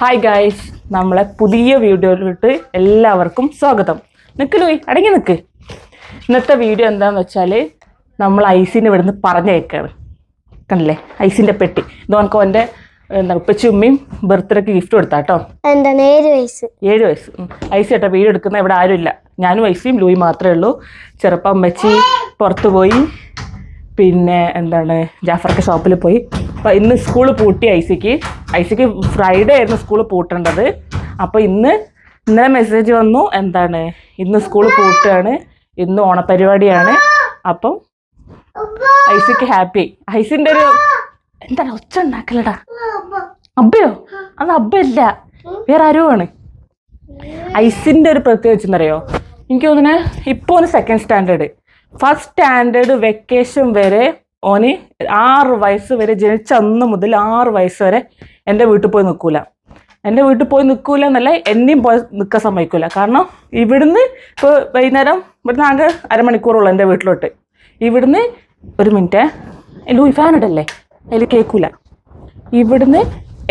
Hi guys നമ്മളെ പുതിയ വീഡിയോയിലോട്ട് എല്ലാവർക്കും സ്വാഗതം. ലൂയി അടങ്ങി നിൽക്ക് ഇന്നത്തെ വീഡിയോ എന്താന്ന് വെച്ചാൽ നമ്മൾ ഐസിന്റെ ഇവിടുന്ന് പറഞ്ഞേക്കാണ് കണ്ടില്ലേ? ഐസിന്റെ പെട്ടി. ഇത് നമുക്ക് അവന്റെ എന്താ ഉപ്പച്ചി ഉമ്മയും ബർത്ത്ഡേക്ക് ഗിഫ്റ്റ് കൊടുത്താ കേട്ടോ എന്താണ് ഏഴ് വയസ്സ്. ഏഴ് വയസ്സ്. ഐസി കേട്ടോ വീട് എടുക്കുന്ന ഇവിടെ ആരുമില്ല ഞാനും ഐസിയും ലൂയി മാത്രമേ ഉള്ളൂ. ചെറുപ്പം അമ്മച്ചി പുറത്ത് പോയി. പിന്നെ എന്താണ് ജാഫർക്ക് ഷോപ്പിൽ പോയി. അപ്പോൾ ഇന്ന് സ്കൂൾ പൂട്ടി ഐസിക്ക്. ഐസിക്ക് ഫ്രൈഡേ ആയിരുന്നു സ്കൂൾ പൂട്ടേണ്ടത്. അപ്പോൾ ഇന്ന് ഇന്നലെ മെസ്സേജ് വന്നു എന്താണ്? ഇന്ന് സ്കൂൾ പൂട്ടുകയാണ് ഇന്ന് ഓണപരിപാടിയാണ്. അപ്പം ഐസിക്ക് ഹാപ്പി ഐസിന്റെ ഒരു എന്താണ്? ഒച്ച ഉണ്ടാക്കലടാ. അബ്ബയോ? അത് അബ്ബയല്ല വേറെ ആരുമാണ് ഐസിന്റെ ഒരു പ്രത്യേകിച്ച് എന്നറിയോ എനിക്ക് തോന്നുന്നത് ഇപ്പോൾ ഒന്ന് second standard first standard vacation വരെ ഓന് ആറ് വയസ്സ് വരെ ജനിച്ച അന്ന് മുതൽ ആറ് വയസ്സ് വരെ എന്റെ വീട്ടിൽ പോയി നിൽക്കൂല. എന്റെ വീട്ടിൽ പോയി നിൽക്കൂല എന്നല്ല എന്നെയും പോയി നിൽക്കാൻ സമ്മതിക്കൂല. കാരണം ഇവിടുന്ന് ഇപ്പോൾ വൈകുന്നേരം ഇവിടുന്ന് ആകെ അരമണിക്കൂറുള്ളൂ എന്റെ വീട്ടിലോട്ട്. ഇവിടുന്ന് ഒരു മിനിറ്റ് ലൂയി ഇടല്ലേ? അതിൽ കേൾക്കൂല. ഇവിടുന്ന്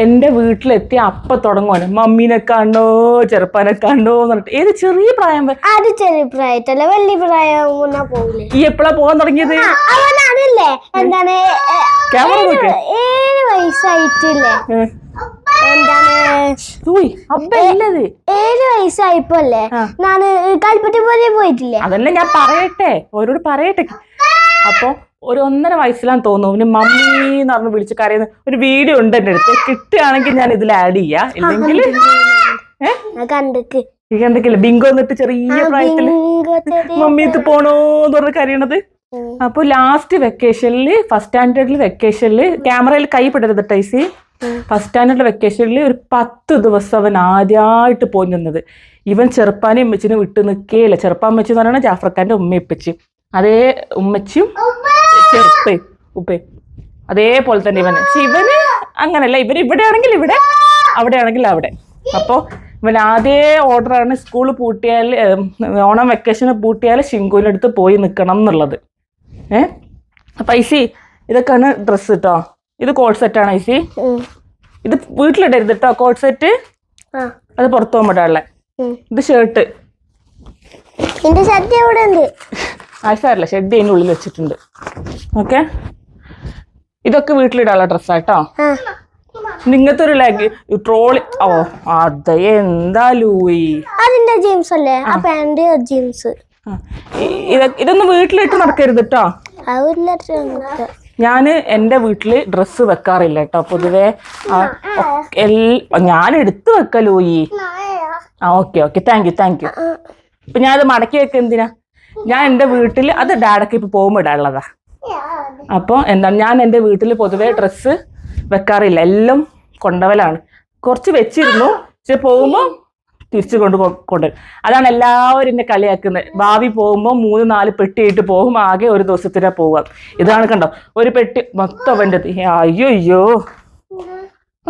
എന്റെ വീട്ടിലെത്തി അപ്പം തുടങ്ങുവാണ്. മമ്മീനെ കാണോ ചെറുപ്പനെ കാണോ എന്ന് പറഞ്ഞിട്ട്. ഏത് ചെറിയ പ്രായം ചെറിയ പ്രായത്തല്ല വലിയ പ്രായം ഈ എപ്പോഴാ പോകാൻ തുടങ്ങിയത്? അവനാണല്ലേ എന്താണ്? ഏഴ് വയസ്സായിട്ടില്ലേ. എന്താണ്? ഏഴ് വയസ്സായപ്പോ അല്ലേ ആ. ഞാൻ കൽപ്പറ്റ പോലെ പോയിട്ടില്ലേ? അതല്ല ഞാൻ പറയട്ടെ. ഓരോട് പറയട്ടെ. അപ്പൊ ഒരു ഒന്നര വയസ്സിലാന്ന് തോന്നുന്നു. പിന്നെ മമ്മി എന്ന് പറഞ്ഞ് വിളിച്ച് കരയുന്ന ഒരു വീഡിയോ ഉണ്ട് എന്റെ അടുത്ത്. കിട്ടുകയാണെങ്കിൽ ഞാൻ ഇതിൽ ആഡ് ചെയ്യാ. ഇല്ലെങ്കിൽ കണ്ടിട്ടില്ല ബിങ്കോ എന്നിട്ട് ചെറിയ പ്രായത്തിൽ മമ്മി ഇത് പോണോന്ന് പറഞ്ഞ് കരയണത്. അപ്പോൾ ലാസ്റ്റ് വെക്കേഷനിൽ ഫസ്റ്റ് സ്റ്റാൻഡേർഡിൽ വെക്കേഷനിൽ ക്യാമറയിൽ കൈ പെടരുത് ടൈസി ഫസ്റ്റ് സ്റ്റാൻഡേർഡ് വെക്കേഷനിൽ ഒരു പത്ത് ദിവസം അവൻ ആദ്യമായിട്ട് പോയി നിന്നത്. ഇവൻ ചെറുപ്പാനും ഉമ്മച്ചിനും വിട്ട് നിൽക്കേല ചെറുപ്പാൻ ഉമ്മച്ചി എന്ന് പറയുന്നത് ജാഫർഖാന്റെ ഉമ്മയപ്പച്ചി അതേ ഉമ്മച്ചിയും ചെറുപ്പേ ഉപ്പേ. അതേപോലെ തന്നെ ഇവന്. പക്ഷെ ഇവന് അങ്ങനല്ല. ഇവൻ ഇവിടെ ആണെങ്കിൽ ഇവിടെ അവിടെ ആണെങ്കിൽ അവിടെ. അപ്പോൾ ഇവൻ ആദ്യ ഓർഡറാണ് സ്കൂൾ പൂട്ടിയാൽ ഓണം വെക്കേഷന് പൂട്ടിയാൽ ശിങ്കുവിന്റെ അടുത്ത് പോയി നിൽക്കണം എന്നുള്ളത്. ഏ? അപ്പം ഐസി ഇതൊക്കെയാണ് ഡ്രസ്സ് കേട്ടോ ഇത് കോട്ട് സെറ്റാണ് ഐസി. ഇത് വീട്ടിലിടരുത് കേട്ടോ കോട്ട് സെറ്റ് അത് പുറത്തു പോകുമ്പോഴാണല്ലേ ഇത് ഷർട്ട് എന്റെ ഷർട്ട് ഉണ്ട്? ഷെഡ് അതിന്റെ ഉള്ളിൽ വെച്ചിട്ടുണ്ട്. ഓക്കെ ഇതൊക്കെ വീട്ടിലിടാനുള്ള ഡ്രസ്സാട്ടോ നിങ്ങത്തെ ഒരു ലാഗ് ട്രോളി ഓ അതെ എന്താ ലൂയി? അതിന്റെ ജീൻസ് അല്ലേ? ആ പാന്റ് ജീൻസ് ഇതൊന്നും വീട്ടിലിട്ട് നടക്കരുത് കേട്ടോ ഞാൻ എന്റെ വീട്ടിൽ ഡ്രസ്സ് വെക്കാറില്ല കേട്ടോ പൊതുവേ ഞാൻ എടുത്തു വെക്കലോ ഈ. ആ okay okay. Thank you thank you ഇപ്പൊ ഞാൻ അത് മടക്കി വെക്ക എന്തിനാ? ഞാൻ എന്റെ വീട്ടിൽ അത് ഡാഡൊക്കെ ഇപ്പൊ പോകുമ്പോൾ ഇടാനുള്ളതാ. അപ്പോൾ എന്താണ് ഞാൻ എന്റെ വീട്ടിൽ പൊതുവേ ഡ്രസ്സ് വെക്കാറില്ല. എല്ലാം കൊണ്ടവലാണ്. കുറച്ച് വെച്ചിരുന്നു. പക്ഷെ തിരിച്ചു കൊണ്ട് കൊണ്ട്. അതാണ് എല്ലാവരും എന്നെ കളിയാക്കുന്നത്. ഭാവി പോകുമ്പോൾ മൂന്ന് നാല് പെട്ടിയിട്ട് പോകും ആകെ ഒരു ദിവസത്തിനാ പോവുക. ഇതാണ് കണ്ടോ? ഒരു പെട്ടി മൊത്തം അവന്റെ അയ്യോ അയ്യോ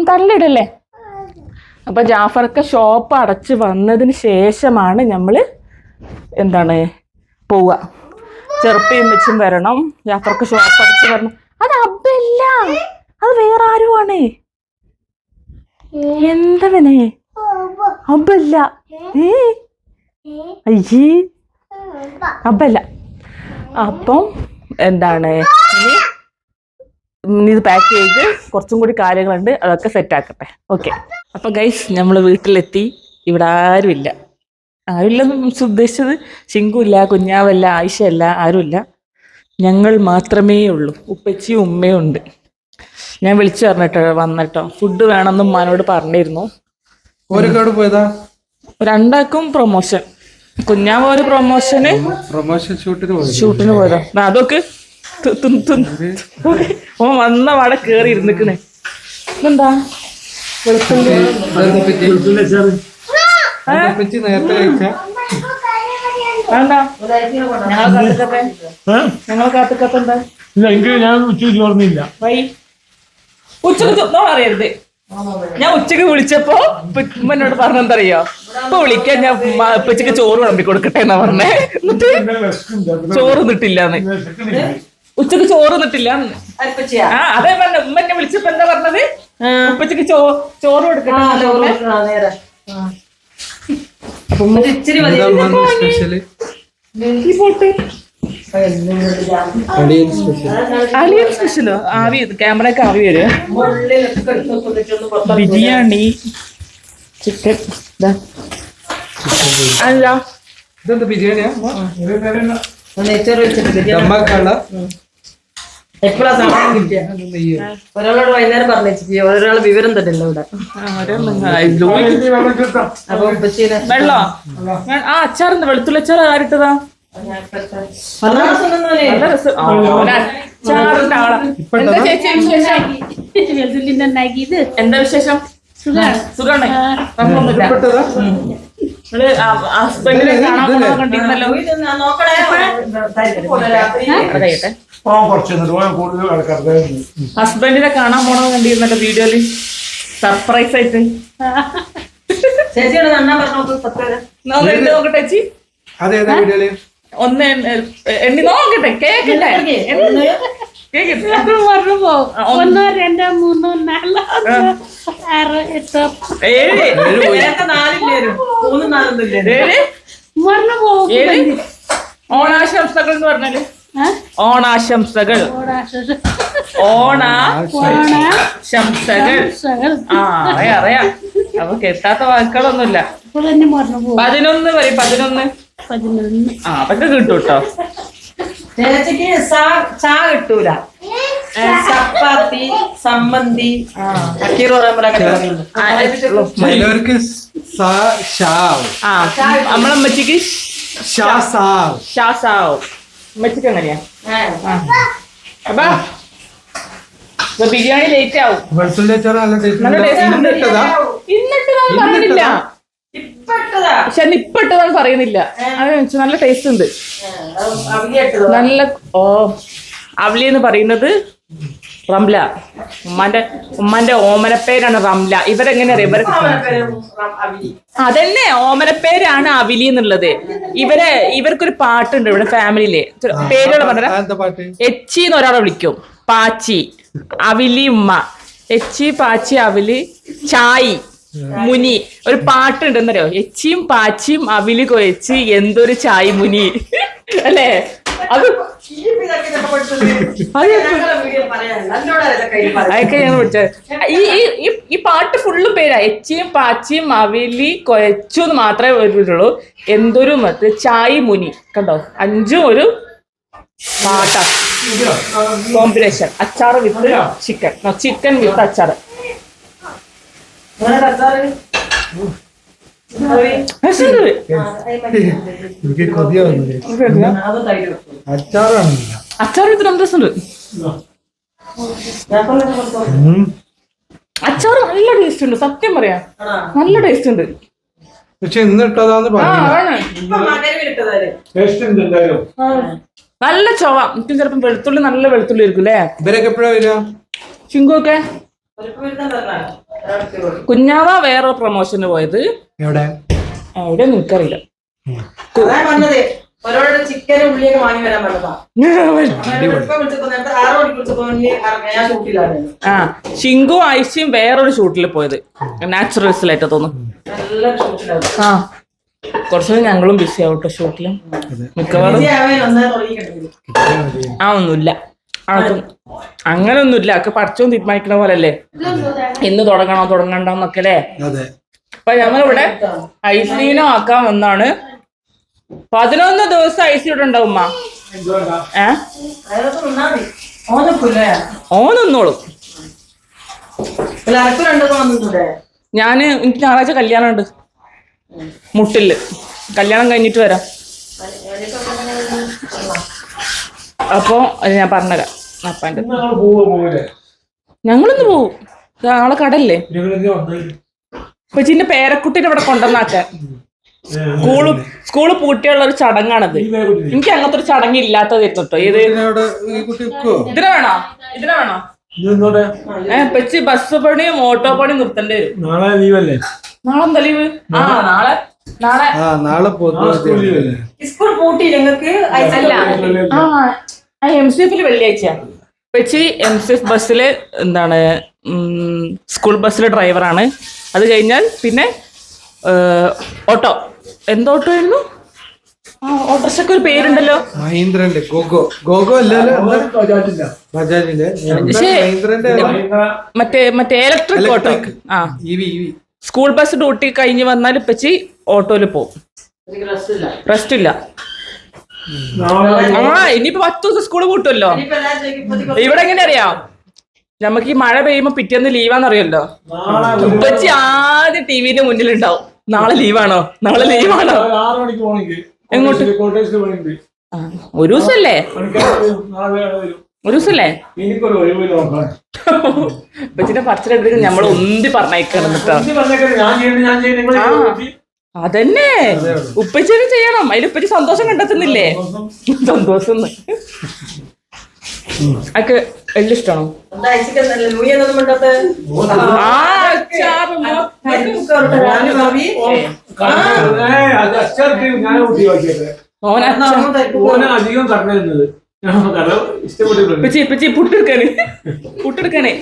തള്ളിടല്ലേ അപ്പം അപ്പൊ ജാഫർക്ക് ഷോപ്പ് അടച്ച് വന്നതിന് ശേഷമാണ് നമ്മൾ എന്താണ് പോവുക. ചെറുപ്പയും വെച്ചും വരണം. ജാഫർക്ക് ഷോപ്പ് അടച്ച് വരണം. അത് അബ്ബല്ല അത് വേറെ ആരുമാണ് എന്തവനെ? അബ്ബല്ല ഏ? അയ്യേ. അബല്ല അപ്പം എന്താണ്? ഇത് പാക്ക് ചെയ്ത് കുറച്ചും കൂടി കാര്യങ്ങളുണ്ട് അതൊക്കെ സെറ്റ് ആക്കട്ടെ. ഓക്കെ അപ്പൊ ഗൈസ് നമ്മൾ വീട്ടിലെത്തി. ഇവിടെ ആരുമില്ല. ആരുമില്ലെന്ന് മീൻസ് ഉദ്ദേശിച്ചത് ചിങ്കുമില്ല കുഞ്ഞാവല്ല ആയിഷയല്ല ആരുമില്ല. ഞങ്ങൾ മാത്രമേ ഉള്ളൂ. ഉപ്പച്ചി ഉമ്മയും ഉണ്ട്. ഞാൻ വിളിച്ചു പറഞ്ഞിട്ടോ വന്നിട്ടോ. ഫുഡ് വേണമെന്ന് ഉമ്മാനോട് പറഞ്ഞിരുന്നു. ഓരൊക്കെ പോയതാ? രണ്ടാക്കും പ്രൊമോഷൻ കുഞ്ഞാവ് ഒരു പ്രൊമോഷന് പ്രൊമോഷൻ ഷൂട്ടിന് പോയത്. ഷൂട്ടിന് പോയതാ. അതൊക്കെ. ഓ വന്ന വട കേറി ഇരുന്നിക്കണേ. എന്താ? ഇല്ല എനിക്ക് ഞാൻ ഉച്ചയ്ക്ക് ചോർന്നില്ല ഉച്ചയ്ക്ക് അറിയരുത്. ഞാൻ ഉച്ചയ്ക്ക് വിളിച്ചപ്പോ ഉമ്മനോട് ഉമ്മ എന്നോട് പറഞ്ഞെന്തറിയോ ഇപ്പൊ വിളിക്കാൻ ഞാൻ ഉപ്പച്ചക്ക് ചോറ് വിളമ്പി കൊടുക്കട്ടെ എന്നാ പറഞ്ഞേ. എന്നിട്ട് ചോറ് നിട്ടില്ലാന്ന് ഉച്ചയ്ക്ക് ചോറ് നിട്ടില്ല ആ അതെ പറഞ്ഞ. ഉമ്മ എന്നെ വിളിച്ചപ്പോ എന്താ പറഞ്ഞത്? ഉപ്പച്ചക്ക് ചോ ചോറ് കൊടുക്കട്ടെ അപ്പൊ ഇച്ചിരി പോട്ട്. അലിയൻ സ്പെഷ്യലോ ആവി ക്യാമറയൊക്കെ ആവി വരും. ബിരിയാണി ചിക്കൻ അല്ല. ഇതെന്താ ബിരിയാണിയാ? എപ്പോഴാ സമയം കിട്ടിയ? ഒരാളോട് വൈകുന്നേരം പറഞ്ഞു ഒരാൾ വിവരം തട്ടില്ല ഇവിടെ. അപ്പൊ വെള്ളോ? ആ അച്ചാറുണ്ട് വെളുത്തുള്ളി അച്ചാർ ആരിട്ടതാ? എന്താ വിശേഷം? സുഖമാണ് ഹസ്ബൻഡിനെ കാണാൻ പോണോ കണ്ടിരുന്നല്ലോ. വീഡിയോയിൽ ഹസ്ബൻഡിനെ കാണാൻ കണ്ടിരുന്നല്ലോ വീഡിയോയിൽ. സർപ്രൈസ് ആയിട്ട്. ചേച്ചി നോക്കട്ടെ ചേച്ചി. അതെ വീഡിയോയിൽ. ഒന്ന് എണ്ണി നോക്കട്ടെ കേക്കട്ടെ? ഒന്ന് രണ്ട് മൂന്ന് നാല് ആറ് എട്ട്. ഏഴ്. ഓണാശംസകൾ എന്ന് പറഞ്ഞാൽ? ഓണാശംസകൾ. ഓണാശംസകൾ ആ അറിയാം അറിയാം. അപ്പൊ കേട്ടാത്ത വാക്കുകളൊന്നുമില്ല. പതിനൊന്ന് വരെ പതിനൊന്ന്. ആ അതൊക്കെ കിട്ടും കേട്ടോ ചേച്ചിക്ക് സാ ചാ കിട്ടൂല. ചപ്പാത്തി സമ്മന്തി ചിലവർക്ക് സാ ഷാവ് ആ നമ്മളെ അമ്മച്ചിക്ക് എങ്ങനെയാ. അപ്പൊ ബിരിയാണി ലേറ്റ് ആവും. വെളുത്തുള്ളി അച്ചാറ് നല്ല നല്ല ടേസ്റ്റ് ടേസ്റ്റ് ഉണ്ട് ഇട്ടതാ ഇന്നിട്ടതാന്ന് പറയുന്നില്ല ഇപ്പൊ ഇട്ടതാ പക്ഷെ അന്ന് ഇപ്പൊ ഇട്ടതാന്ന് പറയുന്നില്ല. അത് നല്ല ടേസ്റ്റ് ഉണ്ട്. നല്ല ഓ അവലി എന്ന് പറയുന്നത് റംല. ഉമ്മാന്റെ ഉമ്മാന്റെ ഓമനപ്പേരാണ് റംല. ഇവരെങ്ങനെ അറിയാം? ഇവർ അതന്നെ ഓമനപ്പേരാണ് അവിലി എന്നുള്ളത്. ഇവരെ ഇവർക്കൊരു പാട്ടുണ്ട് ഇവിടെ ഫാമിലിയിലെ. പേരുകൾ പറഞ്ഞ എച്ചി എന്ന് ഒരാളെ വിളിക്കും. പാച്ചി. അവിലി ഉമ്മ. എച്ചി പാച്ചി അവിലി ചായി. മുനി ഒരു പാട്ടുണ്ട് എന്നറിയോ എച്ചിയും പാച്ചിയും അവിലി കൊയച്ച് എന്തൊരു ചായ് മുനി. അല്ലേ? അത് അത്. അതൊക്കെ ഞാൻ വിളിച്ചത് ഈ ഈ- ഈ പാട്ട് ഫുള്ള് പേരാ. എച്ചിയും പാച്ചിയും അവിലി കൊയച്ചു എന്ന് മാത്രമേ വരുള്ളൂ എന്തൊരു മത്ത് ചായ് മുനി. കണ്ടോ? അഞ്ചും ഒരു പാട്ടാ. കോമ്പിനേഷൻ അച്ചാറ് വിത്ത് ചിക്കൻ ചിക്കൻ വിത്ത് അച്ചാറ്. രസമുണ്ട്. എനിക്ക് കൊതിയാവുന്നില്ലേ അച്ചാറാണില്ല. അച്ചാറ് രണ്ട് രസമുണ്ട്. അച്ചാറ് നല്ല ടേസ്റ്റ് ഉണ്ട്. സത്യം പറയാ. നല്ല ടേസ്റ്റ് ഉണ്ട് പക്ഷെ ഇന്നിട്ടതാന്ന് നല്ല ചൊവ. എനിക്ക് ചിലപ്പം വെളുത്തുള്ളി നല്ല വെളുത്തുള്ളി ആയിരിക്കും അല്ലേ? ഇവരൊക്കെ എപ്പോഴാ വരിക? ചിങ്കുവൊക്കെ കുഞ്ഞാവ വേറെ പ്രൊമോഷന് പോയത്. എവിടെ? എവിടെ നിനക്കറിയില്ല ചിക്കനും ഉള്ളിയൊക്കെ വാങ്ങി വരാൻ പറഞ്ഞതാ. ആ ആയിഷയും വേറൊരു ഷൂട്ടിൽ പോയത്. നാച്ചുറൽസിലായിട്ട് തോന്നുന്നു. ആ കുറച്ചുകൂടി ഞങ്ങളും ബിസി ആവട്ടോ ഷൂട്ടിലും. മിക്കവാറും ആ ഒന്നുമില്ല. അങ്ങനൊന്നുമില്ല. ഒക്കെ പഠിച്ചോ തീരുമാനിക്കണ പോലെ അല്ലേ ഇന്ന് തുടങ്ങണോ തുടങ്ങണ്ടോന്നൊക്കെ അല്ലേ അപ്പൊ ഞങ്ങളിവിടെ ഐസിനോ ആക്കാം എന്നാണ് പതിനൊന്ന് ദിവസം ഐസി ഇവിടെ ഉണ്ടാവും ഏ? അതൊക്കെ നിന്നാ മതി ഓനപ്പില്ലേ ഓൻ നിന്നോളും. അല്ല അനക്ക് രണ്ടു വന്നിട്ടൂടെ ഞാൻ എനിക്ക് ഞായറാഴ്ച കല്യാണം ഉണ്ട് മുട്ടിൽ. കല്യാണം കഴിഞ്ഞിട്ട് വരാം. അപ്പോ ഞാൻ പറഞ്ഞുതരാം. അപ്പാന്റെ ഞങ്ങളൊന്ന് പോവും. നാളെ കടല്ലേ? കൊച്ചിന്റെ പേരക്കുട്ടീനെ ഇവിടെ കൊണ്ടുവന്നാക്കാൻ. സ്കൂൾ സ്കൂൾ പൂട്ടിയുള്ള ഒരു ചടങ്ങാണത്. എനിക്ക് അങ്ങനത്തെ ഒരു ചടങ്ങ് ഇല്ലാത്തത് എത്തട്ടോ ഏത്? ഇതിനെ വേണോ? ഇതിനെ വേണോ? പെച്ച് ബസ് പണിയും ഓട്ടോ പണിയും നിർത്തേണ്ടി വരും. നാളെ ലീവല്ലേ? നാളെ എന്താ ലീവ്? ആ നാളെ? നാളെ ആ നാളെ സ്കൂൾ പൂട്ടി. ഞങ്ങൾക്ക് എം സി എഫിൽ വെള്ളിയാഴ്ച വെച്ച് എം സി എഫ് ബസ്സിൽ എന്താണ് സ്കൂൾ ബസ്സിലെ ഡ്രൈവറാണ്. അത് കഴിഞ്ഞാൽ പിന്നെ ഓട്ടോ. എന്തോട്ടോ ആയിരുന്നു? ആ ഓട്ടോറിക്ഷയ്ക്ക് ഒരു പേരുണ്ടല്ലോ. മഹീന്ദ്രന്റെ ഗോഗോ. ഗോഗോ എന്താ? ബജാജിന്റെ. എന്താ മറ്റേ മറ്റേ ഇലക്ട്രിക് ഓട്ടോ. ആ. E V school bus duty കഴിഞ്ഞ് വന്നാൽ ഇപ്പച്ചി ഓട്ടോയിൽ പോകും റെസ്റ്റ് ഇല്ല. റെസ്റ്റ് ഇല്ല. ആ ഇനിയിപ്പോ പത്ത് ദിവസം സ്കൂൾ ചോദിക്കും, ഇപ്പഴത്തേക്ക് ഇവിടെ എങ്ങനെ അറിയാം? നമുക്ക് ഈ മഴ പെയ്യുമ്പോ പിറ്റേന്ന് ലീവാന്നറിയല്ലോ? നാളെ ഉപ്പച്ചി ആദ്യം ടിവിന്റെ മുന്നിൽ ഉണ്ടാവും നാളെ ലീവാണോ? നാളെ ലീവാണോ? എങ്ങോട്ട്? ഒരു ദിവസല്ലേ? ഒരു ദിവസല്ലേ? ഉപ്പച്ചിന്റെ പറച്ചിലെടുത്ത് നമ്മൾ ഒന്തി പറഞ്ഞേക്കണം കേട്ടോ അതന്നെ. ഉപ്പച്ചനും ചെയ്യണം. അതിൽ ഉപ്പച്ചി സന്തോഷം കണ്ടെത്തുന്നില്ലേ? സന്തോഷം അക്ക് എല്ലാം ഇഷ്ടമാണോ ഓന അധികം കട പുട്ടെടുക്കാനേ.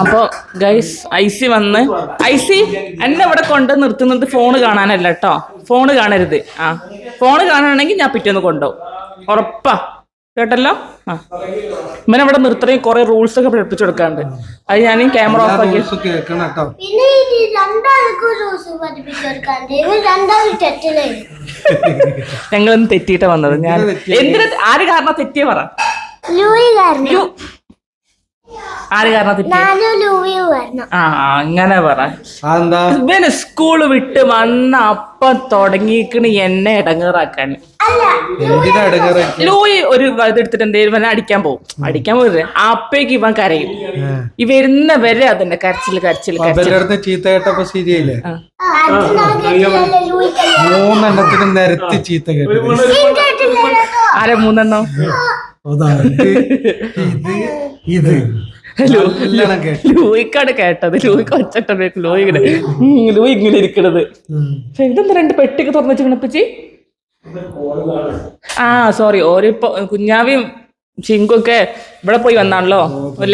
അപ്പൊ ഗൈസ് ഐസി വന്ന്. ഐസി എന്നെ ഇവിടെ കൊണ്ട് നിർത്തുന്നത് ഫോണ് കാണാനല്ല കേട്ടോ. ഫോണ് കാണരുത്. ആ ഫോണ് കാണുകയാണെങ്കിൽ ഞാൻ പിറ്റേന്ന് കൊണ്ടുപോകും. ഉറപ്പാ. കേട്ടല്ലോ? ആ. ഇവനെ ഇവിടെ നിർത്തണേ കുറെ റൂൾസ് ഒക്കെ പഠിപ്പിച്ചു കൊടുക്കാണ്ട് അത് ഞാൻ ക്യാമറ ഓഫ് ആക്കി. പിന്നെ ഇത് രണ്ടാൾക്കും റൂൾസ് പഠിപ്പിച്ചു കൊടുക്കാണ്ട് ഇവർ രണ്ടാളും തെറ്റില്ലേ ഞങ്ങളൊന്ന് തെറ്റിയിട്ടാ വന്നത്. ഞാൻ എന്തിനാ ആര് കാരണം തെറ്റിയ പറ? ലൂയി കാരണം. ആര് കാരണം ആ അങ്ങനെ പറ. അതെന്താ? ഇവന് സ്കൂൾ വിട്ട് വന്ന അപ്പം തുടങ്ങിക്കണ് എന്നെ ഇടങ്ങേറാക്കാൻ. അല്ല എന്തിനാ ഇടങ്ങാറ്? ലൂയി ഒരു ഇതെടുത്തിട്ട് എന്തെങ്കിലും ഇവനെ അടിക്കാൻ പോകും അടിക്കാൻ പോകരുത് അപ്പേക്ക് ഇവൻ കരയും. ഈ വരുന്ന വരെ അതന്നെ കരച്ചിൽ കരച്ചിൽ കരച്ചിൽ. അവരുടെ ചീത്ത കേട്ടപ്പോ മൂന്നെണ്ണത്തിന് നിരത്തി ചീത്ത കേട്ടത് ആരെ മൂന്നെണ്ണം? ഇത് ലൂയിക്കാണ് കേട്ടത്. ലൂയിക്ക് ഒച്ചട്ടേക്ക് ലൂയി ഇങ്ങനെ ലൂയി ഇങ്ങനെ ഇരിക്കണത്. പക്ഷെ ഇതെന്താ രണ്ട് പെട്ടിക്ക് തുറന്നു വെച്ചിപ്പച്ചി ആ സോറി ഓരിപ്പോ കുഞ്ഞാവിയും ചിങ്കൊക്കെ ഇവിടെ പോയി വന്നാണല്ലോ.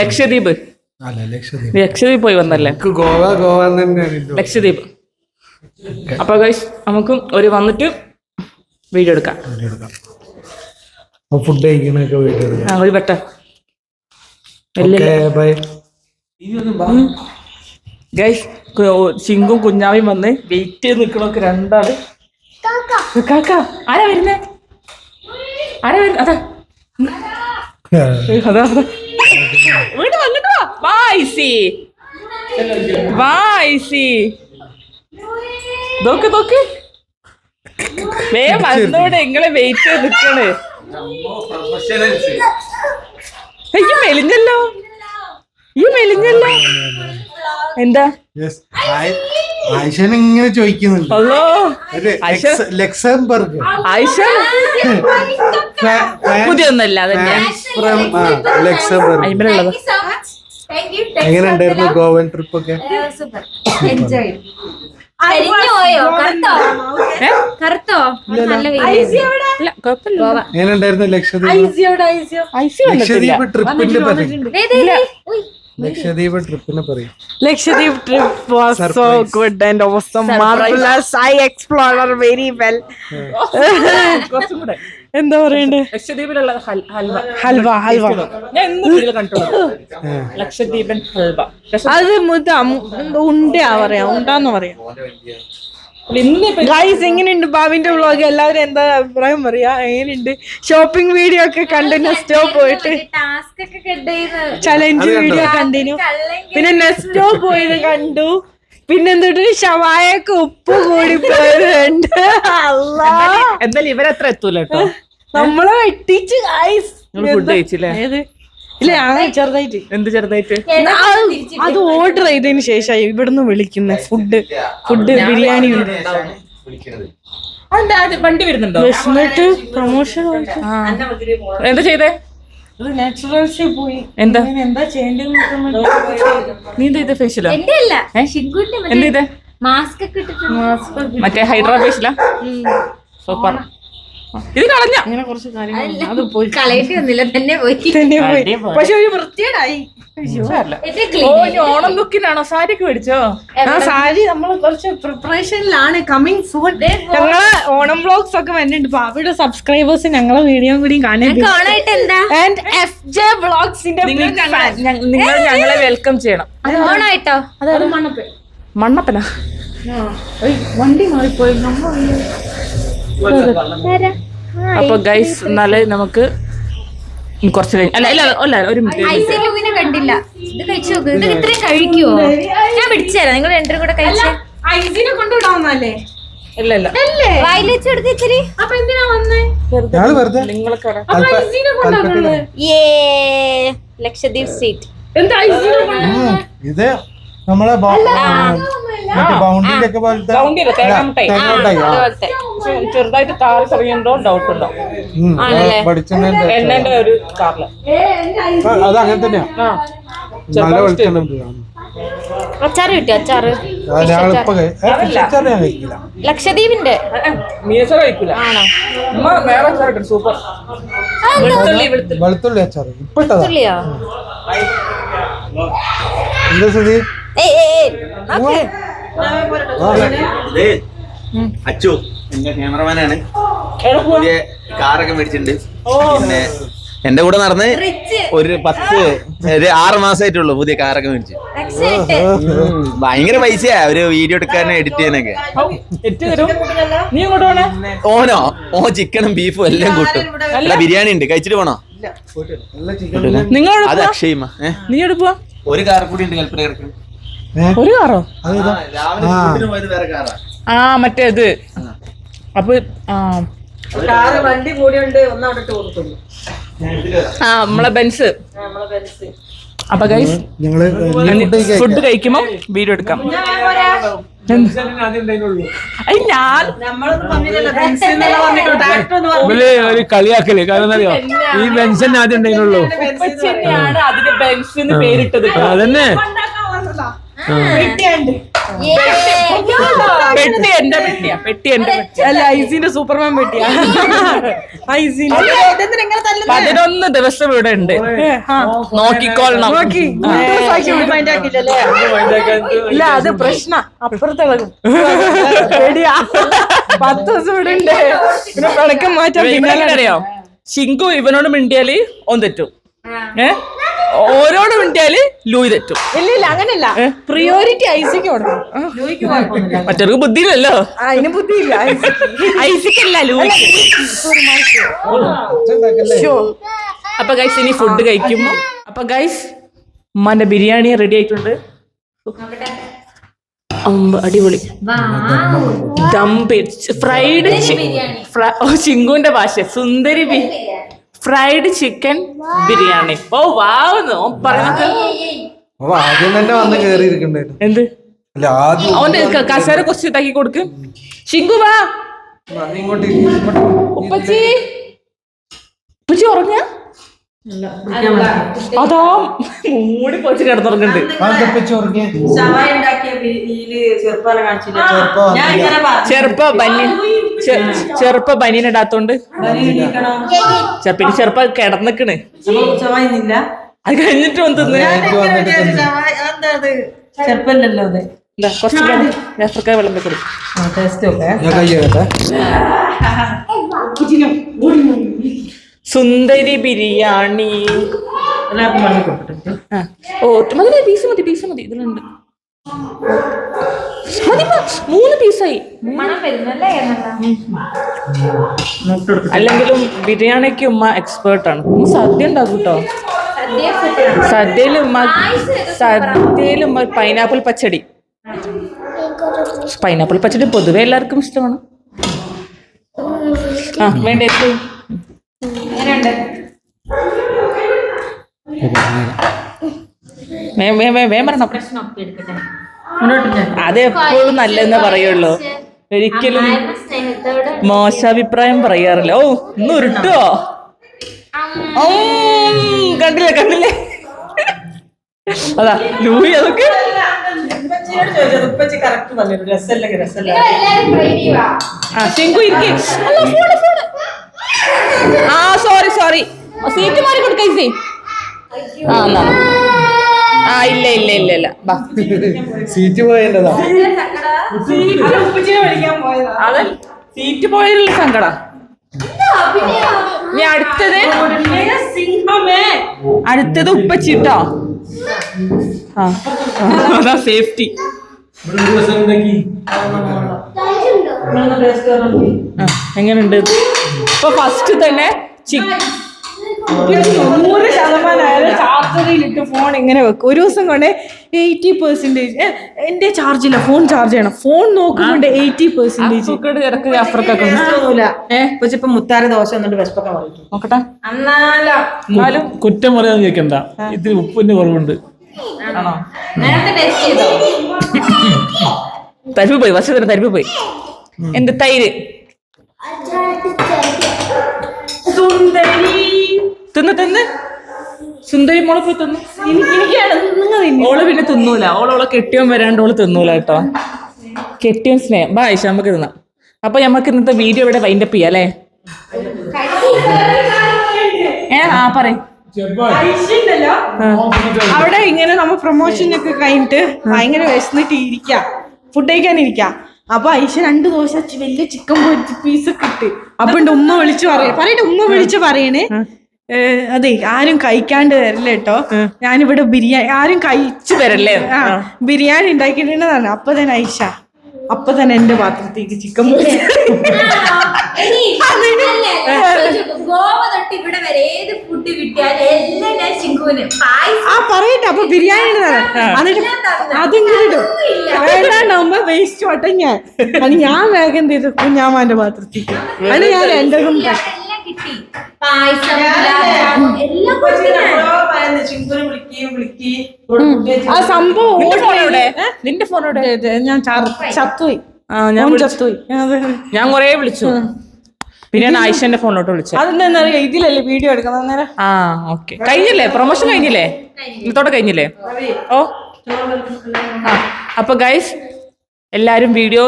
ലക്ഷദ്വീപ്. ലക്ഷദ്വീപ്. പോയി വന്നല്ലേ? ഗോവ ഗോവ ലക്ഷദ്വീപ്. അപ്പൊ ഗൈസ് നമുക്കും ഒരു വന്നിട്ട് വീഡിയോ എടുക്കാം. ഫുഡ് കഴിക്കണൊക്കെ വീട്ടിൽ ആ ഒരു ബൈ ഗൈസ് ചിങ്കും കുഞ്ഞാവിയും വന്ന് വെയിറ്റ് ചെയ്ത് നിൽക്കണൊക്കെ രണ്ടാൾ. കാക്ക. ആരാ വരുന്നേ? ആരാ വരുന്ന? അതാ. അതാ അതാ. വീട് വന്നിട്ടോ വായിസി വായിസി നോക്ക് നോക്ക്. വേ വന്നോടെ നിങ്ങളെ വെയിറ്റ് ചെയ്ത് നിക്കണ്. അയ്യോ മെലിഞ്ഞല്ലോ. ഈ മെലിഞ്ഞല്ലോ. എന്താ? യെസ് ആയിഷന് ഇങ്ങനെ ചോദിക്കുന്നുണ്ട്. ലക്സംബർഗ്. ആയിഷ? പുതിയൊന്നല്ല ലക്സംബർഗ്. എങ്ങനെ ഉണ്ടായിരുന്നു ഗോവൻ ട്രിപ്പ് ഒക്കെ? പോയോ കറുത്തോ? കറുത്തോ? നല്ല ലക്ഷദ്വീപ്? ട്രിപ്പിന്റെ ട്രിപ്പിനെ പറയും. so Surprise. good and awesome, marvelous. I explored her very well. കുറച്ചും കൂടെ. എന്താ പറയണ്ടേ? ലക്ഷദ്വീപിലുള്ള ഹൽ- ഹൽവ. ഹൽവ ഹൽവ. ഞാൻ ഇന്ന് ലക്ഷദ്വീപൻ ഹൽവ. അത് മുത ഉണ്ടയാ പറയാ ഉണ്ടാന്ന് പറയാ. ഗൈസ് എങ്ങനെയുണ്ട് ബാബിന്റെ വ്ളോഗ് എല്ലാവരും എന്താ അഭിപ്രായം പറയാ? എങ്ങനെയുണ്ട്? ഷോപ്പിംഗ് വീഡിയോ ഒക്കെ കണ്ടു നെസ്റ്റോ പോയിട്ട്. ടാസ്ക് ഒക്കെ കെട്ടേന്ന് ചലഞ്ച് വീഡിയോ കണ്ടിന്യൂ പിന്നെ നെസ്റ്റോ പോയത് കണ്ടു. പിന്നെന്തൊട്ട് ഷവായൊക്കെ ഉപ്പ് കൂടി പോയതുണ്ട് അല്ലാ. എന്തായാലും ഇവരത്ര എത്തൂല കേട്ടോ. നമ്മളെ വെട്ടിച്ച് ഐസ് ഫുഡ് കഴിച്ചില്ലേ? ഇല്ല ചെറുതായിട്ട്. എന്ത് ചെറുതായിട്ട്? അത് ഓർഡർ ചെയ്തതിന് ശേഷം ഇവിടുന്ന് വിളിക്കുന്ന ഫുഡ് ഫുഡ് ബിരിയാണി വണ്ടി വരുന്നുണ്ടോ? പ്രൊമോഷൻ എന്താ ചെയ്തേ? എന്താ? നീ എന്താ ഫേഷ്യലോ എന്ത് മറ്റേ ഹൈഡ്രാ ഫേഷ്യലാ സൂപ്പർ. ഇത് കളഞ്ഞ? അങ്ങനെ കുറച്ച് കാര്യങ്ങൾ അത് പോയി. കളയേണ്ടി വന്നില്ല തന്നെ പോയി. തന്നെ പോയി. പക്ഷെ ഒരു വൃത്തിയേടായി ഓണം ലുക്കിനാണോ സാരിക്ക് മേടിച്ചോ? ആ സാരി നമ്മൾ കുറച്ച് പ്രിപ്പറേഷനിലാണ് കമ്മിങ് സൂൺ ഞങ്ങൾ ഓണം വ്ലോഗ്സ് ഒക്കെ വരുന്നുണ്ട് ഭാവിയുടെ സബ്സ്ക്രൈബേഴ്സ് ഞങ്ങളെ വീഡിയോ കൂടി കാണാൻ ഓണായിട്ട് എന്താ? ആൻഡ് എഫ് ജെ വ്ളോഗ്സിന്റെ നിങ്ങൾ ഞങ്ങളെ- നിങ്ങൾ ഞങ്ങളെ വെൽക്കം ചെയ്യണം. ഓണായിട്ടോ? മണ്ണപ്പന? വണ്ടി മാറിപ്പോയി. നമ്മൾ അപ്പൊ ഗൈസ് എന്നാൽ നമുക്ക് കുറച്ച് കഴിഞ്ഞ് അല്ല ഇല്ല അല്ല ഒരു മിനിറ്റ് കണ്ടില്ല ഇത് കഴിച്ചു നോക്ക്. ഇത് ഇത്രയും കഴിക്കുവോ? ഞാൻ പിടിച്ചുതരാം നിങ്ങൾ രണ്ടും കൂടെ കഴിച്ച. ഐസിനെ കൊണ്ടുവിടാവുന്നല്ലേ ലക്ഷദ്വീപ് സീറ്റ് ഇത് നമ്മളെ ബൗ- ഒക്കെ പോലത്തെ ചെറുതായിട്ട് താഴെ ചെറിയുണ്ടോ ഡൗട്ട് ഉണ്ടോ പഠിച്ചിട്ടുണ്ട് വെളിച്ചെണ്ണ എണ്ണന്റെ ഒരു കാറിൽ അത് അങ്ങനെ തന്നെയാ. നല്ല വെളിച്ചെണ്ണ അച്ചാറ്? ഞാൻ കഴിക്കില്ല. ലക്ഷദ്വീപിന്റെ? ആണോ? സൂപ്പർ. വെളുത്തുള്ളി വെളുത്തുള്ളി. വെളുത്തുള്ളി അച്ചാറ്. ഇപ്പൊ ഇട്ടതാ തുള്ളിയോ എന്താ സ്ഥിതി ഏയ് ഏയ് ഏയ്. നോക്ക്. ഇത് അച്ചു എന്റെ ക്യാമറമാനാണ് പുതിയ കാറൊക്കെ മേടിച്ചിട്ടുണ്ട്. പിന്നെ എന്റെ കൂടെ നടന്ന് ഒരു പത്ത് ഒരു ആറ് മാസമായിട്ടുള്ളൂ പുതിയ കാറൊക്കെ മേടിച്ചു. ഭയങ്കര പൈസയാ ഒരു വീഡിയോ എടുക്കാനും എഡിറ്റ് ചെയ്യാനൊക്കെ. ഓനോ? ഓ ചിക്കനും ബീഫും എല്ലാം കൂട്ടും. അല്ല ബിരിയാണി ഉണ്ട് കഴിച്ചിട്ട് പോണോ? അത് അക്ഷയ്മ ഏ? നീ എവിടെ പോവാ ഒരു കാർ കൂടി ഉണ്ട് കൽപ്പന കിടക്കുന്നത് ഒരു കാറോ? ആ മറ്റേത് അപ്പൊ ആ. വണ്ടി കൂടിയുണ്ട് ആ നമ്മളെ ബെൻസ്. അപ്പൊ ഗൈസ് ഞങ്ങൾ ഫുഡ് കഴിക്കുമ്പോ വീഡിയോ എടുക്കാം. ഇവർ ഒരു കളിയാക്കൽ. കാരണം അറിയോ? ഈ ബെൻസൻ ആദ്യം ഉണ്ടായിരുന്നുള്ളൂ ഉപ്പച്ചി പെട്ടി. എന്റെ പെട്ടിയാ. പെട്ടി എന്റെ പെട്ടി അല്ല ഐസിന്റെ സൂപ്പർമാൻ പെട്ടിയാ. ഐസിന്റെ. പതിനൊന്ന് ദിവസം ഇവിടെ ഉണ്ട്. നോക്കിക്കോളണം നോക്കി. ഇല്ല അത് പ്രശ്ന. അപ്പുറത്തിളകും പേടിയാ. പത്ത് ദിവസം ഇവിടെ ഉണ്ട്. പിന്നെ പിണക്കം മാറ്റാൻ പിന്നാലെ അറിയോ? ശിങ്കു ഇവനോട് മിണ്ടിയാൽ ഓൻ തെറ്റും. ഏ? ഓരോട് മിണ്ടിയാൽ ലൂയി തെറ്റും. ഇല്ല ഇല്ല അങ്ങനെയല്ല പ്രിയോറിറ്റി ഐസിക്ക് കൊടുക്കണം. ലൂയിക്ക് കുഴപ്പമൊന്നുമില്ല. മറ്റവർക്ക് ബുദ്ധിയില്ലല്ലോ. അതിന് ബുദ്ധിയില്ല ഐസിക്ക്. ഐസിക്കല്ല ലൂയിക്ക്. അപ്പൊ ഗൈസ് ഇനി ഫുഡ് കഴിക്കുമ്പോ. അപ്പൊ ഗൈസ് ഉമ്മാന്റെ ബിരിയാണി റെഡി ആയിട്ടുണ്ട്. അമ്പ അടിപൊളി. ദം ഫ്രൈഡ് ഓ ചിങ്കുവിന്റെ ഭാഷ സുന്ദരി ബി ഫ്രൈഡ് ചിക്കൻ ബിരിയാണി. ഓ വാവുന്നു ഓൻ പറയുന്നത് അപ്പൊ ആദ്യം തന്നെ വന്ന് കേറിയിരിക്കണ്ടായിരുന്നു. എന്ത്? അല്ല ആദ്യം അവന്റെ ക- കസേര കുറച്ച് ഇതാക്കി കൊടുക്ക്. ശിങ്കു വാ. വന്ന് ഇങ്ങോട്ട് ഇരി, ഇങ്ങോട്ട് ഉപ്പച്ചി. ഉപ്പച്ചി ഉറങ്ങ അതാ മൂടി പൊളിച്ച് കിടന്നുറങ്ങുന്നുണ്ട് ചെറുപ്പം ഞാൻ ഇങ്ങനെ പറഞ്ഞു. ചെറുപ്പ പിന്നെ ചെറുപ്പ കിടന്നിക്കണ്. അത് കഴിഞ്ഞിട്ട് വന്നു ചെറുപ്പല്ലോ കുറച്ച് വെള്ളം വെക്കണം. സുന്ദരി ബിരിയാണി. എല്ലാവർക്കും വെള്ളം കൊടുത്തിട്ട്. ഓ മതി പീസ് മതി പീസ് മതി. ഇതിലുണ്ട്. മതി മൂന്ന് പീസായി അല്ലെങ്കിലും ബിരിയാണിക്ക് ഉമ്മ എക്സ്പേർട്ട് ആണ്. ഉമ്മ സദ്യ ഉണ്ടാക്കും കേട്ടോ സദ്യയിൽ ഉമ്മ സദ്യയിൽ ഉമ്മ പൈനാപ്പിൾ പച്ചടി. പൈനാപ്പിൾ പച്ചടി പൊതുവെ എല്ലാവർക്കും ഇഷ്ടമാണ്. ആ വേണ്ട എത്തി? എങ്ങനെയുണ്ട്? നല്ലെന്ന് എടുക്കട്ടെ. അത് എപ്പോഴും നല്ലതെന്ന് പറയുള്ളൂ. ഒരിക്കലും മോശാഭിപ്രായം പറയാറില്ല. ഓ ഇന്ന് ഉരുട്ടോ? കണ്ടില്ല കണ്ടില്ലേ? അതാ ലൂയി അതൊക്കെ. ആ ശിങ്കു ഇരിക്കും. സോറി സോറി സീറ്റ് മാറി കൊടുക്ക ഈസി ആ എന്നാ ആ ഇല്ല ഇല്ല ഇല്ല ഇല്ല. ബാ. സീറ്റ് പോയതാ അത് ഉപ്പച്ചിനെ വിളിക്കാൻ പോയതാ. അതെ സീറ്റ് പോയതിലുള്ള സങ്കട. ഇനി അടുത്തത്? സിംഹമേ? അടുത്തത് ഉപ്പച്ചിട്ടോ ആ. അതാ സേഫ്റ്റി. എങ്ങനെയുണ്ട് ഇപ്പൊ ഫസ്റ്റ് തന്നെ നൂറ് ശതമാനം ചാർജറിലിട്ട് ഫോൺ എങ്ങനെ വെക്കും? ഒരു ദിവസം കൊണ്ട് എയ്റ്റി പെർസെന്റേജ് എന്റെ ചാർജില്ല ഇല്ല ഫോൺ ചാർജ് ചെയ്യണം. ഫോൺ നോക്കുന്നുണ്ട് എയ്റ്റി പെർസെന്റേജ് മുത്താര ദോശ നോക്കട്ടെ. എന്നാലോ? കുറ്റം പറയാൻ കേൾക്കണ്ട ഇത്തിരി ഉപ്പിന്റെ കുറവുണ്ട്. ആണോ? നേരത്തെ ടേസ്റ്റ് ചെയ്തോ? തരിപ്പ് പോയി തന്നെ തരിപ്പ് പോയി. എന്ത് തൈര്? തിന്ന് തിന്ന്. സുന്ദരി മോളെ പോയി തിന്നു. ഓൾ പിന്നെ തിന്നൂല. ഓളോളെ കെട്ടിയോൻ വരാണ്ട് ഓൾ തിന്നൂല കേട്ടോ. കെട്ടിയോൻ സ്നേഹം. ബാ ആയിഷ നമുക്ക് തിന്നാം. അപ്പൊ നമുക്ക് ഇന്നത്തെ വീഡിയോ ഇവിടെ വൈൻഡപ്പ് ചെയ്യാം അല്ലേ? ഏ ആ പറയും. അവിടെ ഇങ്ങനെ നമ്മ പ്രൊമോഷനൊക്കെ കഴിഞ്ഞിട്ട് ഭയങ്കര വിശന്നിട്ട് ഇരിക്കാം ഫുഡ് കഴിക്കാൻ ഇരിക്കാം അപ്പൊ ഐശ രണ്ട് ദോശ വലിയ ചിക്കൻ പൊരിച്ച് പീസ് ഒക്കെ ഇട്ട്. അപ്പൊ ഉമ്മ വിളിച്ചു പറയ പറയട്ടെ ഉമ്മ വിളിച്ചു പറയണേ. അതെ ആരും കഴിക്കാണ്ട് വരില്ല കേട്ടോ. ഞാനിവിടെ ബിരിയാണി ആരും കഴിച്ചു വരല്ലേ? ആ ബിരിയാണി ഉണ്ടാക്കിയിട്ടുണ്ടെന്നാണ്. അപ്പൊ തന്നെ ഐഷ അപ്പൊ തന്നെ എന്റെ പാത്രത്തേക്ക് ചിക്കൻ ആ പറയട്ടെ അപ്പൊ ബിരിയാണി എന്നിട്ട് അതിങ്ങനെ ഇടും. വേണ്ടാണ്ടാവുമ്പോ വേസ്റ്റ് വട്ടം ഞാൻ അത് ഞാൻ വേഗം ചെയ്തു? കുഞ്ഞാമാന്റെ പാത്രത്തേക്ക് അത് ഞാൻ എന്റെ കിട്ടി. പായസം എല്ലാം ആ സംഭവം നിന്റെ ഫോൺ ഞാൻ ചത്തുപോയി. ആ ഞാൻ ചത്തുപോയി. ഞാൻ കൊറേ വിളിച്ചു. പിന്നെ ഞാൻ ആയിഷന്റെ ഫോണിലോട്ട് വിളിച്ചു. അതെന്താ ഇതിലല്ലേ വീഡിയോ എടുക്കുന്നത് അന്നേരം? ആ ഓക്കെ. കഴിഞ്ഞില്ലേ? പ്രൊമോഷൻ കഴിഞ്ഞില്ലേ? ഇന്നത്തോടെ കഴിഞ്ഞില്ലേ? ഓ. ആ അപ്പൊ ഗൈസ് എല്ലാരും വീഡിയോ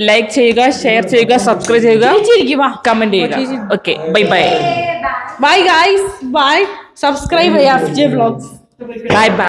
ലൈക്ക് ചെയ്യുക ഷെയർ ചെയ്യുക സബ്സ്ക്രൈബ് ചെയ്യുക കമന്റ് ചെയ്യുക. Okay bye bye bye guys bye subscribe ചെയ്യാം ജെ വ്ളോഗ്സ് ബൈ ബൈ